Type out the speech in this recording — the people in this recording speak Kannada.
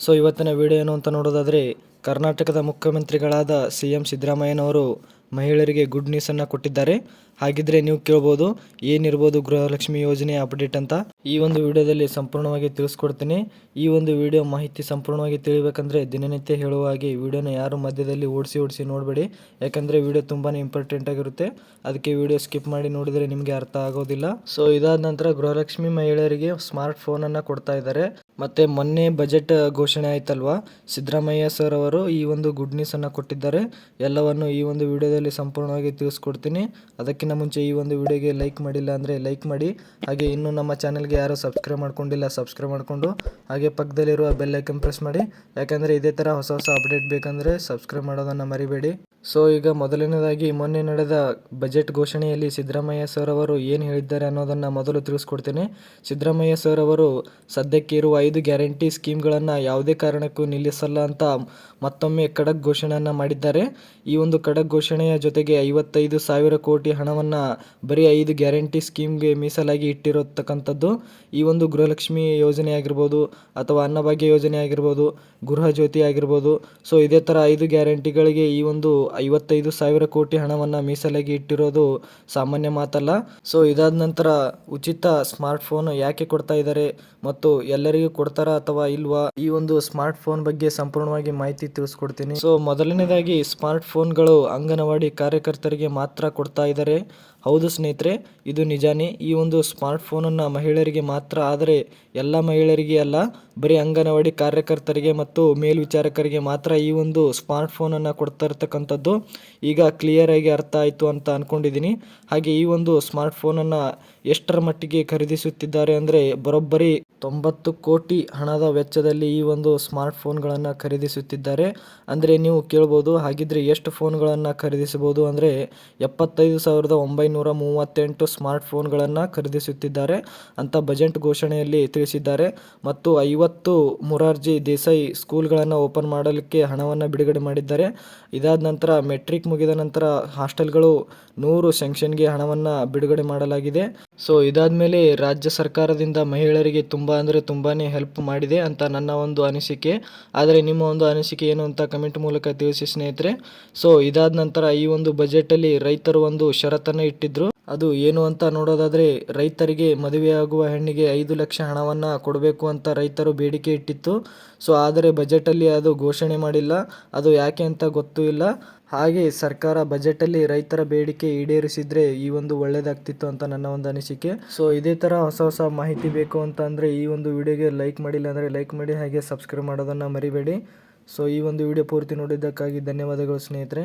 ಸೊ ಇವತ್ತಿನ ವಿಡಿಯೋ ಏನು ಅಂತ ನೋಡೋದಾದರೆ, ಕರ್ನಾಟಕದ ಮುಖ್ಯಮಂತ್ರಿಗಳಾದ ಸಿ ಎಂ ಸಿದ್ದರಾಮಯ್ಯನವರು ಮಹಿಳೆಯರಿಗೆ ಗುಡ್ ನ್ಯೂಸನ್ನು ಕೊಟ್ಟಿದ್ದಾರೆ. ಹಾಗಿದ್ರೆ ನೀವು ಕೇಳ್ಬೋದು, ಏನಿರ್ಬೋದು ಗೃಹಲಕ್ಷ್ಮಿ ಯೋಜನೆ ಅಪ್ಡೇಟ್ ಅಂತ. ಈ ಒಂದು ವಿಡಿಯೋದಲ್ಲಿ ಸಂಪೂರ್ಣವಾಗಿ ತಿಳಿಸ್ಕೊಡ್ತೀನಿ. ಈ ಒಂದು ವಿಡಿಯೋ ಮಾಹಿತಿ ಸಂಪೂರ್ಣವಾಗಿ ತಿಳಿಬೇಕಂದ್ರೆ ದಿನನಿತ್ಯ ಹೇಳುವ ಹಾಗೆ ವಿಡಿಯೋನ ಯಾರು ಮಧ್ಯದಲ್ಲಿ ಓಡಿಸಿ ಓಡಿಸಿ ನೋಡಬೇಡಿ. ಯಾಕಂದರೆ ವಿಡಿಯೋ ತುಂಬಾ ಇಂಪಾರ್ಟೆಂಟ್ ಆಗಿರುತ್ತೆ. ಅದಕ್ಕೆ ವಿಡಿಯೋ ಸ್ಕಿಪ್ ಮಾಡಿ ನೋಡಿದರೆ ನಿಮಗೆ ಅರ್ಥ ಆಗೋದಿಲ್ಲ. ಸೊ ಇದಾದ ನಂತರ ಗೃಹಲಕ್ಷ್ಮಿ ಮಹಿಳೆಯರಿಗೆ ಸ್ಮಾರ್ಟ್ ಫೋನನ್ನು ಕೊಡ್ತಾ ಇದ್ದಾರೆ. ಮತ್ತೆ ಮೊನ್ನೆ ಬಜೆಟ್ ಘೋಷಣೆ ಆಯ್ತಲ್ವಾ? ಸಿದ್ದರಾಮಯ್ಯ ಸರ್ ಅವರು ಈ ಒಂದು ಗುಡ್ ನ್ಯೂಸನ್ನು ಕೊಟ್ಟಿದ್ದಾರೆ. ಎಲ್ಲವನ್ನು ಈ ಒಂದು ವಿಡಿಯೋದಲ್ಲಿ ಸಂಪೂರ್ಣವಾಗಿ ತಿಳಿಸ್ಕೊಡ್ತೀನಿ. ಅದಕ್ಕಿಂತ ಮುಂಚೆ ಈ ಒಂದು ವಿಡಿಯೋಗೆ ಲೈಕ್ ಮಾಡಿಲ್ಲ ಅಂದರೆ ಲೈಕ್ ಮಾಡಿ. ಹಾಗೆ ಇನ್ನು ನಮ್ಮ ಚಾನಲ್ಗೆ ಯಾರು ಸಬ್ಸ್ಕ್ರೈಬ್ ಮಾಡ್ಕೊಂಡಿಲ್ಲ ಸಬ್ಸ್ಕ್ರೈಬ್ ಮಾಡಿಕೊಂಡು. ಹಾಗೆ ಪಕ್ಕದಲ್ಲಿರುವ ಬೆಲ್ ಐಕನ್ ಪ್ರೆಸ್ ಮಾಡಿ. ಯಾಕಂದರೆ ಇದೇ ಥರ ಹೊಸ ಹೊಸ ಅಪ್ಡೇಟ್ ಬೇಕಂದರೆ ಸಬ್ಸ್ಕ್ರೈಬ್ ಮಾಡೋದನ್ನು ಮರಿಬೇಡಿ. ಸೊ ಈಗ ಮೊದಲನೇದಾಗಿ ಮೊನ್ನೆ ನಡೆದ ಬಜೆಟ್ ಘೋಷಣೆಯಲ್ಲಿ ಸಿದ್ದರಾಮಯ್ಯ ಸರ್ ಅವರು ಏನು ಹೇಳಿದ್ದಾರೆ ಅನ್ನೋದನ್ನು ಮೊದಲು ತಿಳಿಸ್ಕೊಡ್ತೇನೆ. ಸಿದ್ದರಾಮಯ್ಯ ಸರ್ ಅವರು ಸದ್ಯಕ್ಕೆ ಇರುವ ಐದು ಗ್ಯಾರಂಟಿ ಸ್ಕೀಮ್ಗಳನ್ನು ಯಾವುದೇ ಕಾರಣಕ್ಕೂ ನಿಲ್ಲಿಸಲ್ಲ ಅಂತ ಮತ್ತೊಮ್ಮೆ ಖಡಕ್ ಘೋಷಣೆಯನ್ನು ಮಾಡಿದ್ದಾರೆ. ಈ ಒಂದು ಖಡಕ್ ಘೋಷಣೆಯ ಜೊತೆಗೆ ಐವತ್ತೈದು ಸಾವಿರ ಕೋಟಿ ಹಣವನ್ನು ಬರೀ ಐದು ಗ್ಯಾರಂಟಿ ಸ್ಕೀಮ್ಗೆ ಮೀಸಲಾಗಿ ಇಟ್ಟಿರತಕ್ಕಂಥದ್ದು. ಈ ಒಂದು ಗೃಹಲಕ್ಷ್ಮಿ ಯೋಜನೆ ಆಗಿರ್ಬೋದು ಅಥವಾ ಅನ್ನಭಾಗ್ಯ ಯೋಜನೆ ಆಗಿರ್ಬೋದು, ಗೃಹ ಜ್ಯೋತಿ ಆಗಿರ್ಬೋದು. ಸೊ ಇದೇ ಥರ ಐದು ಗ್ಯಾರಂಟಿಗಳಿಗೆ ಈ ಒಂದು ಐವತ್ತೈದು ಸಾವಿರ ಕೋಟಿ ಹಣವನ್ನು ಮೀಸಲಾಗಿ ಇಟ್ಟಿರೋದು ಸಾಮಾನ್ಯ ಮಾತಲ್ಲ. ಸೊ ಇದಾದ ನಂತರ ಉಚಿತ ಸ್ಮಾರ್ಟ್ ಫೋನ್ ಯಾಕೆ ಕೊಡ್ತಾ ಇದ್ದಾರೆ ಮತ್ತು ಎಲ್ಲರಿಗೂ ಕೊಡ್ತಾರಾ ಅಥವಾ ಇಲ್ವಾ? ಈ ಒಂದು ಸ್ಮಾರ್ಟ್ ಫೋನ್ ಬಗ್ಗೆ ಸಂಪೂರ್ಣವಾಗಿ ಮಾಹಿತಿ ತಿಳಿಸ್ಕೊಡ್ತೀನಿ. ಸೊ ಮೊದಲನೇದಾಗಿ ಸ್ಮಾರ್ಟ್ ಫೋನ್ಗಳು ಅಂಗನವಾಡಿ ಕಾರ್ಯಕರ್ತರಿಗೆ ಮಾತ್ರ ಕೊಡ್ತಾ ಇದ್ದಾರೆ ಹೌದು ಸ್ನೇಹಿತರೆ, ಇದು ನಿಜಾನೇ. ಈ ಒಂದು ಸ್ಮಾರ್ಟ್ ಫೋನನ್ನು ಮಹಿಳೆಯರಿಗೆ ಮಾತ್ರ, ಆದರೆ ಎಲ್ಲ ಮಹಿಳೆಯರಿಗೆ ಅಲ್ಲ. ಬರೀ ಅಂಗನವಾಡಿ ಕಾರ್ಯಕರ್ತರಿಗೆ ಮತ್ತು ಮೇಲ್ವಿಚಾರಕರಿಗೆ ಮಾತ್ರ ಈ ಒಂದು ಸ್ಮಾರ್ಟ್ ಫೋನನ್ನು ಕೊಡ್ತಾ ಇರ್ತಕ್ಕಂಥದ್ದು ಈಗ ಕ್ಲಿಯರ್ ಆಗಿ ಅರ್ಥ ಆಯಿತು ಅಂತ ಅಂದ್ಕೊಂಡಿದ್ದೀನಿ ಹಾಗೆ ಈ ಒಂದು ಸ್ಮಾರ್ಟ್ ಫೋನನ್ನು ಎಷ್ಟರ ಮಟ್ಟಿಗೆ ಖರೀದಿಸುತ್ತಿದ್ದಾರೆ ಅಂದರೆ ಬರೋಬ್ಬರಿ ತೊಂಬತ್ತು ಕೋಟಿ ಹಣದ ವೆಚ್ಚದಲ್ಲಿ ಈ ಒಂದು ಸ್ಮಾರ್ಟ್ ಫೋನ್ಗಳನ್ನು ಖರೀದಿಸುತ್ತಿದ್ದಾರೆ. ಅಂದರೆ ನೀವು ಕೇಳ್ಬೋದು, ಹಾಗಿದ್ರೆ ಎಷ್ಟು ಫೋನ್ಗಳನ್ನು ಖರೀದಿಸಬಹುದು ಅಂದರೆ ಎಪ್ಪತ್ತೈದು ಸಾವಿರದ ಒಂಬೈನೂರ ಮೂವತ್ತೆಂಟು ಸ್ಮಾರ್ಟ್ ಫೋನ್ಗಳನ್ನು ಖರೀದಿಸುತ್ತಿದ್ದಾರೆ ಅಂತ ಬಜೆಟ್ ಘೋಷಣೆಯಲ್ಲಿ ತಿಳಿಸಿದ್ದಾರೆ. ಮತ್ತು ಐವತ್ತು ಮೊರಾರ್ಜಿ ದೇಸಾಯಿ ಸ್ಕೂಲ್ಗಳನ್ನು ಓಪನ್ ಮಾಡಲಿಕ್ಕೆ ಹಣವನ್ನು ಬಿಡುಗಡೆ ಮಾಡಿದ್ದಾರೆ. ಇದಾದ ನಂತರ ಮೆಟ್ರಿಕ್ ಮುಗಿದ ನಂತರ ಹಾಸ್ಟೆಲ್ಗಳು ನೂರು ಸೆಂಕ್ಷನ್ಗೆ ಹಣವನ್ನು ಬಿಡುಗಡೆ ಮಾಡಲಾಗಿದೆ. ಸೊ ಇದಾದ ಮೇಲೆ ರಾಜ್ಯ ಸರ್ಕಾರದಿಂದ ಮಹಿಳೆಯರಿಗೆ ತುಂಬ ಅಂದರೆ ತುಂಬಾ ಹೆಲ್ಪ್ ಮಾಡಿದೆ ಅಂತ ನನ್ನ ಒಂದು ಅನಿಸಿಕೆ. ಆದರೆ ನಿಮ್ಮ ಒಂದು ಅನಿಸಿಕೆ ಏನು ಅಂತ ಕಮೆಂಟ್ ಮೂಲಕ ತಿಳಿಸಿ ಸ್ನೇಹಿತರೆ. ಸೊ ಇದಾದ ನಂತರ ಈ ಒಂದು ಬಜೆಟಲ್ಲಿ ರೈತರು ಒಂದು ಷರತ್ತನ್ನು ಇಟ್ಟಿದ್ರು. ಅದು ಏನು ಅಂತ ನೋಡೋದಾದರೆ ರೈತರಿಗೆ ಮದುವೆಯಾಗುವ ಹೆಣ್ಣಿಗೆ ಐದು ಲಕ್ಷ ಹಣವನ್ನು ಕೊಡಬೇಕು ಅಂತ ರೈತರು ಬೇಡಿಕೆ ಇಟ್ಟಿತ್ತು. ಸೊ, ಆದರೆ ಬಜೆಟಲ್ಲಿ ಅದು ಘೋಷಣೆ ಮಾಡಿಲ್ಲ. ಅದು ಯಾಕೆ ಅಂತ ಗೊತ್ತೂ ಇಲ್ಲ. ಹಾಗೆ ಸರ್ಕಾರ ಬಜೆಟಲ್ಲಿ ರೈತರ ಬೇಡಿಕೆ ಈಡೇರಿಸಿದರೆ ಈ ಒಂದು ಒಳ್ಳೆಯದಾಗ್ತಿತ್ತು ಅಂತ ನನ್ನ ಒಂದು ಅನಿಸಿಕೆ. ಸೊ, ಇದೇ ಥರ ಹೊಸ ಹೊಸ ಮಾಹಿತಿ ಬೇಕು ಅಂತ ಅಂದರೆ ಈ ಒಂದು ವಿಡಿಯೋಗೆ ಲೈಕ್ ಮಾಡಿಲ್ಲ ಅಂದರೆ ಲೈಕ್ ಮಾಡಿ ಹಾಗೆ ಸಬ್ಸ್ಕ್ರೈಬ್ ಮಾಡೋದನ್ನು ಮರಿಬೇಡಿ. ಸೊ, ಈ ಒಂದು ವಿಡಿಯೋ ಪೂರ್ತಿ ನೋಡಿದ್ದಕ್ಕಾಗಿ ಧನ್ಯವಾದಗಳು ಸ್ನೇಹಿತರೆ.